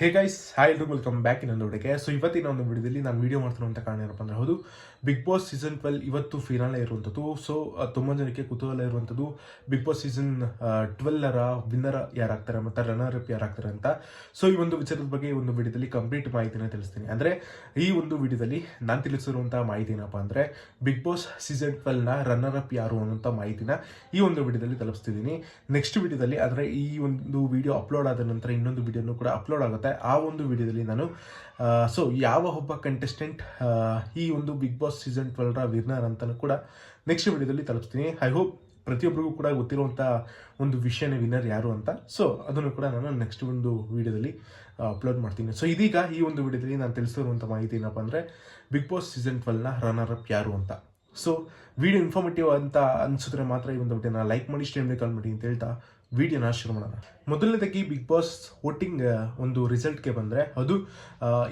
ಹೇ guys hi ಎಲ್ರಿಗೂ welcome back ಇನ್ನೊಂದು ಹುಡುಗೆ ಸೊ ಇವತ್ತಿನ ಒಂದು ವಿಡಿಯೋದಲ್ಲಿ ನಾನು ವಿಡಿಯೋ ಮಾಡ್ತಿರುವಂಥ ಕಾರಣ ಏನಪ್ಪ ಅಂದ್ರೆ, ಹೌದು ಬಿಗ್ ಬಾಸ್ ಸೀಸನ್ ಟ್ವೆಲ್ ಇವತ್ತು ಫಿನಾಲೆ ಇರುವಂಥದ್ದು. ಸೊ ತುಂಬ ಜನಕ್ಕೆ ಕುತೂಹಲ ಇರುವಂಥದ್ದು ಬಿಗ್ ಬಾಸ್ ಸೀಸನ್ ಟ್ವೆಲ್ಲರ ವಿನ್ನರ್ ಯಾರಾಗ್ತಾರೆ ಮತ್ತು ರನ್ನರ್ ಅಪ್ ಯಾರಾಗ್ತಾರೆ ಅಂತ. ಸೊ ಈ ಒಂದು ವಿಚಾರದ ಬಗ್ಗೆ ಈ ಒಂದು ವಿಡಿಯೋದಲ್ಲಿ ಕಂಪ್ಲೀಟ್ ಮಾಹಿತಿನ ತಿಳಿಸ್ತೀನಿ. ಅಂದರೆ, ಈ ಒಂದು ವಿಡಿಯೋದಲ್ಲಿ ನಾನು ತಿಳಿಸಿರುವಂಥ ಮಾಹಿತಿ ಏನಪ್ಪ ಅಂದರೆ ಬಿಗ್ ಬಾಸ್ ಸೀಸನ್ ಟ್ವೆಲ್ನ ರನ್ನರ್ ಅಪ್ ಯಾರು ಅನ್ನೋಂಥ ಮಾಹಿತಿನ ಈ ಒಂದು ವಿಡಿಯೋದಲ್ಲಿ ತಲುಪಿಸ್ತಿದ್ದೀನಿ. ನೆಕ್ಸ್ಟ್ ವಿಡಿಯೋದಲ್ಲಿ ಅಂದರೆ ಈ ಒಂದು ವಿಡಿಯೋ ಅಪ್ಲೋಡ್ ಆದ ನಂತರ ಇನ್ನೊಂದು ವಿಡಿಯೋನು ಕೂಡ ಅಪ್ಲೋಡ್ ಆಗುತ್ತೆ. ಆ ಒಂದು ವಿಡಿಯೋದಲ್ಲಿ ನಾನು ಸೊ ಯಾವ ಒಬ್ಬ ಕಂಟೆಸ್ಟೆಂಟ್ ಈ ಒಂದು ಬಿಗ್ ಬಾಸ್ ಸೀಸನ್ ಟ್ವೆಲ್ರ ವಿನ್ನರ್ ಅಂತಲೂ ಕೂಡ ನೆಕ್ಸ್ಟ್ ವಿಡಿಯೋದಲ್ಲಿ ತಲುಪಿಸ್ತೀನಿ ಐ ಹೋಪ್ ಪ್ರತಿಯೊಬ್ಬರಿಗೂ ಕೂಡ ಗೊತ್ತಿರುವಂಥ ಒಂದು ವಿಷಯನೇ ವಿನ್ನರ್ ಯಾರು ಅಂತ. ಸೊ ಅದನ್ನು ಕೂಡ ನಾನು ನೆಕ್ಸ್ಟ್ ಒಂದು ವಿಡಿಯೋದಲ್ಲಿ ಅಪ್ಲೋಡ್ ಮಾಡ್ತೀನಿ. ಸೊ ಇದೀಗ ಈ ಒಂದು ವಿಡಿಯೋದಲ್ಲಿ ನಾನು ತಿಳಿಸಿರುವಂಥ ಮಾಹಿತಿ ಏನಪ್ಪ ಅಂದರೆ ಬಿಗ್ ಬಾಸ್ ಸೀಸನ್ ಟ್ವೆಲ್ನ ರನ್ನರ್ ಅಪ್ ಯಾರು ಅಂತ. ಸೊ ವಿಡಿಯೋ ಇನ್ಫಾರ್ಮೇಟಿವ್ ಅಂತ ಅನ್ಸಿದ್ರೆ ಮಾತ್ರ ಈ ಒಂದು ವಿಡಿಯೋನ ಲೈಕ್ ಮಾಡಿ ಸ್ಟೇಮ್ಲಿ ಕಾಲ್ ಮಾಡಿ ಅಂತ ಹೇಳ್ತಾ ವಿಡಿಯೋನ ಶುರು ಮಾಡೋಣ. ಮೊದಲನೇದಾಗಿ ಬಿಗ್ ಬಾಸ್ ವೋಟಿಂಗ್ ಒಂದು ರಿಸಲ್ಟ್ಗೆ ಬಂದರೆ ಅದು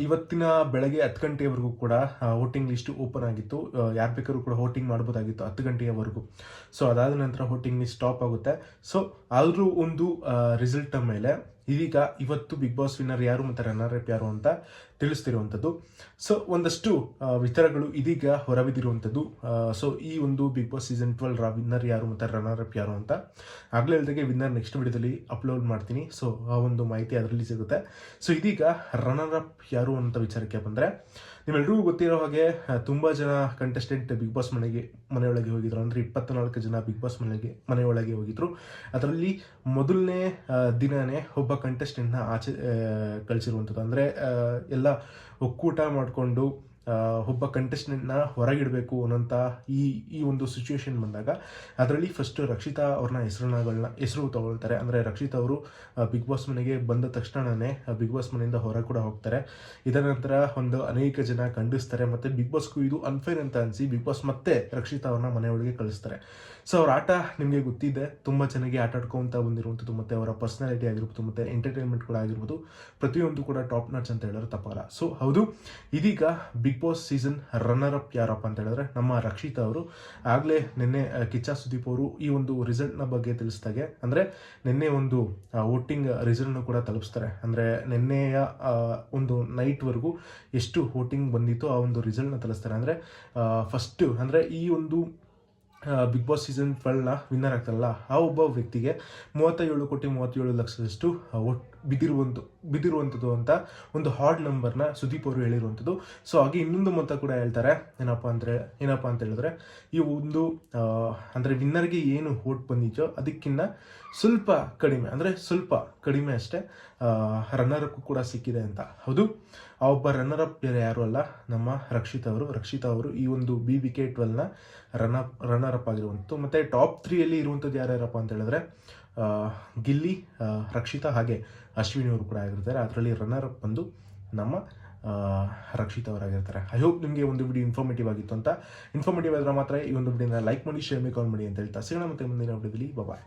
ಇವತ್ತಿನ ಬೆಳಗ್ಗೆ ಹತ್ತು ಗಂಟೆಯವರೆಗೂ ಕೂಡ ವೋಟಿಂಗ್ ಲಿಸ್ಟ್ ಓಪನ್ ಆಗಿತ್ತು. ಯಾರು ಬೇಕಾದ್ರೂ ಕೂಡ ವೋಟಿಂಗ್ ಮಾಡ್ಬೋದಾಗಿತ್ತು ಹತ್ತು ಗಂಟೆಯವರೆಗೂ. ಸೊ ಅದಾದ ನಂತರ ವೋಟಿಂಗ್ ಲಿಸ್ಟ್ ಸ್ಟಾಪ್ ಆಗುತ್ತೆ. ಸೊ ಆದರೂ ಒಂದು ರಿಸಲ್ಟ್ ಮೇಲೆ ಇದೀಗ ಇವತ್ತು ಬಿಗ್ ಬಾಸ್ ವಿನ್ನರ್ ಯಾರು ಮತ್ತು ರನ್ನರ್ ಅಪ್ ಯಾರು ಅಂತ ತಿಳಿಸ್ತಿರುವಂಥದ್ದು ಸೊ ಒಂದಷ್ಟು ವಿತರಗಳು ಇದೀಗ ಹೊರಬಿದ್ದಿರುವಂಥದ್ದು ಸೊ ಈ ಒಂದು ಬಿಗ್ ಬಾಸ್ ಸೀಸನ್ ಟ್ವೆಲ್ ರ ವಿನ್ನರ್ ಯಾರು ಮತ್ತು ರನ್ನರ್ ಅಪ್ ಯಾರು ಅಂತ ಆಗಲೇ ಇಲ್ದಾಗೆ ವಿನ್ನರ್ ನೆಕ್ಸ್ಟ್ ವಿಡಿಯೋದಲ್ಲಿ ಅಪ್ಲೋಡ್ ಮಾಡ್ತೀನಿ. ಸೊ ಆ ಒಂದು ಮಾಹಿತಿ ಅದರಲ್ಲಿ ಸಿಗುತ್ತೆ. ಸೊ ಇದೀಗ ರನ್ನರ್ ಅಪ್ ಯಾರು ಅಂತ ವಿಚಾರಕ್ಕೆ ಬಂದರೆ, ನಿಮ್ಮೆಲ್ರಿಗೂ ಗೊತ್ತಿರೋ ಹಾಗೆ ತುಂಬ ಜನ ಕಂಟೆಸ್ಟೆಂಟ್ ಬಿಗ್ ಬಾಸ್ ಮನೆಗೆ, ಮನೆಯೊಳಗೆ ಹೋಗಿದ್ರು. ಅಂದರೆ ಇಪ್ಪತ್ನಾಲ್ಕು ಜನ ಬಿಗ್ ಬಾಸ್ ಮನೆಗೆ, ಮನೆಯೊಳಗೆ ಹೋಗಿದ್ರು. ಅದರಲ್ಲಿ ಮೊದಲನೇ ದಿನವೇ ಒಬ್ಬ ಕಂಟೆಸ್ಟೆಂಟ್ನ ಆಚೆ ಕಳಿಸಿರುವಂಥದ್ದು. ಅಂದರೆ ಎಲ್ಲ ಒಕ್ಕೂಟ ಮಾಡಿಕೊಂಡು ಒಬ್ಬ ಕಂಟೆಸ್ಟೆಂಟ್ನ ಹೊರಗಿಡಬೇಕು ಅನ್ನೋಂಥ ಈ ಈ ಒಂದು ಸಿಚುವೇಶನ್ ಬಂದಾಗ, ಅದರಲ್ಲಿ ಫಸ್ಟ್ ರಕ್ಷಿತಾ ಅವ್ರನ್ನ ಹೆಸರುಗಳನ್ನ ಹೆಸರು ತಗೊಳ್ತಾರೆ. ಅಂದರೆ ರಕ್ಷಿತಾ ಅವರು ಬಿಗ್ ಬಾಸ್ ಮನೆಗೆ ಬಂದ ತಕ್ಷಣವೇ ಬಿಗ್ ಬಾಸ್ ಮನೆಯಿಂದ ಹೊರ ಕೂಡ ಹೋಗ್ತಾರೆ. ಇದರ ನಂತರ ಒಂದು ಅನೇಕ ಜನ ಖಂಡಿಸ್ತಾರೆ. ಮತ್ತು ಬಿಗ್ ಬಾಸ್ಗೂ ಇದು ಅನ್ಫೇರ್ ಅಂತ ಅನಿಸಿ ಬಿಗ್ ಬಾಸ್ ಮತ್ತೆ ರಕ್ಷಿತಾ ಅವ್ರನ್ನ ಮನೆಯೊಳಗೆ ಕಳಿಸ್ತಾರೆ. ಸೊ ಅವ್ರ ಆಟ ನಿಮಗೆ ಗೊತ್ತಿದೆ. ತುಂಬ ಚೆನ್ನಾಗಿ ಆಟ ಆಡ್ಕೊಂತ ಬಂದಿರುವಂಥದ್ದು ಮತ್ತು ಅವರ ಪರ್ಸನಾಲಿಟಿ ಆಗಿರ್ಬೋದು, ಮತ್ತು ಎಂಟರ್ಟೈನ್ಮೆಂಟ್ ಕೂಡ ಆಗಿರ್ಬೋದು ಪ್ರತಿಯೊಂದು ಕೂಡ ಟಾಪ್ ನಾಚ್ ಅಂತ ಹೇಳಿದ್ರೆ ತಪ್ಪಲ್ಲ ಸೊ ಹೌದು, ಇದೀಗ Bigg Boss season runner up ಯಾರಪ್ಪ ಅಂತ ಹೇಳಿದ್ರೆ ನಮ್ಮ ರಕ್ಷಿತಾ ಅವರು. ಆಗಲೇ ನಿನ್ನೆ ಕಿಚ್ಚ ಸುದೀಪ್ ಅವರು ಈ ಒಂದು ರಿಸಲ್ಟ್ನ ಬಗ್ಗೆ ತಿಳಿಸ್ದಾಗೆ. ಅಂದರೆ ನಿನ್ನೆ ಒಂದು ವೋಟಿಂಗ್ ರಿಸಲ್ಟ್ನ ಕೂಡ ತಲುಪಿಸ್ತಾರೆ. ಅಂದರೆ ನಿನ್ನೆಯ ಒಂದು ನೈಟ್ವರೆಗೂ ಎಷ್ಟು ವೋಟಿಂಗ್ ಬಂದಿತ್ತು ಆ ಒಂದು ರಿಸಲ್ಟ್ನ ತಲುಪಿಸ್ತಾರೆ. ಅಂದರೆ ಫಸ್ಟ್ ಅಂದರೆ ಈ ಒಂದು ಬಿಗ್ ಬಾಸ್ ಸೀಸನ್ ಟ್ವೆಲ್ನ ವಿನ್ನರ್ ಆಗ್ತಾರಲ್ಲ, ಆ ಒಬ್ಬ ವ್ಯಕ್ತಿಗೆ ಮೂವತ್ತೇಳು ಕೋಟಿ ಮೂವತ್ತೇಳು ಲಕ್ಷದಷ್ಟು ಒಟ್ಟು ಬಿದ್ದಿರುವಂಥ ಬಿದ್ದಿರುವಂಥದ್ದು ಅಂತ ಒಂದು ಹಾರ್ಡ್ ನಂಬರ್ನ ಸುದೀಪ್ ಅವರು ಹೇಳಿರುವಂಥದ್ದು ಸೊ ಹಾಗೆ ಇನ್ನೊಂದು ಮೊತ್ತ ಕೂಡ ಹೇಳ್ತಾರೆ, ಏನಪ್ಪ ಅಂದರೆ, ಏನಪ್ಪ ಅಂತ ಹೇಳಿದ್ರೆ, ಈ ಒಂದು ಅಂದರೆ ವಿನ್ನರ್ಗೆ ಏನು ಓಟ್ ಬಂದಿದೆಯೋ ಅದಕ್ಕಿಂತ ಸ್ವಲ್ಪ ಕಡಿಮೆ, ಅಂದರೆ ಸ್ವಲ್ಪ ಕಡಿಮೆ ಅಷ್ಟೇ ರನ್ನರ್ ಅಪ್ ಕೂಡ ಸಿಕ್ಕಿದೆ ಅಂತ. ಹೌದು, ಆ ಒಬ್ಬ ರನ್ನರ್ ಅಪ್ ಬೇರೆ ಯಾರು ಅಲ್ಲ, ನಮ್ಮ ರಕ್ಷಿತ್ ಅವರು, ರಕ್ಷಿತಾ ಅವರು ಈ ಒಂದು ಬಿ ಕೆ ಟ್ವೆಲ್ನ ರನ್ ಅಪ್ ರನ್ನರ್ ಅಪ್ ಆಗಿರುವಂಥದ್ದು ಮತ್ತು ಟಾಪ್ ತ್ರೀಯಲ್ಲಿ ಇರುವಂಥದ್ದು ಯಾರ್ಯಾರಪ್ಪ ಅಂತ ಹೇಳಿದ್ರೆ ಗಿಲ್ಲಿ ರಕ್ಷಿತಾ ಹಾಗೆ ಅಶ್ವಿನಿ ಅವರು ಕೂಡ ಆಗಿರ್ತಾರೆ. ಅದರಲ್ಲಿ ರನ್ನರ್ ಅಪ್ ಬಂದು ನಮ್ಮ ರಕ್ಷಿತ್ ಅವರಾಗಿರ್ತಾರೆ. ಐ ಹೋಪ್ ನಿಮಗೆ ಒಂದು ವಿಡಿಯೋ ಇನ್ಫಾರ್ಮೇಟಿವ್ ಆಗಿತ್ತು ಅಂತ. ಇನ್ಫಾರ್ಮೇಟಿವ್ ಆದರೆ ಮಾತ್ರ ಈ ಒಂದು ವಿಡಿಯೋನ ಲೈಕ್ ಮಾಡಿ ಶೇರ್ ಮಾಡಿ ಕಾಲ್ ಮಾಡಿ ಅಂತ ಹೇಳ್ತಾ ಸಿಗೋಣ ಮತ್ತೆ ಮುಂದಿನ ವಿಡಿಯೋದಲ್ಲಿ ಬಾಯ್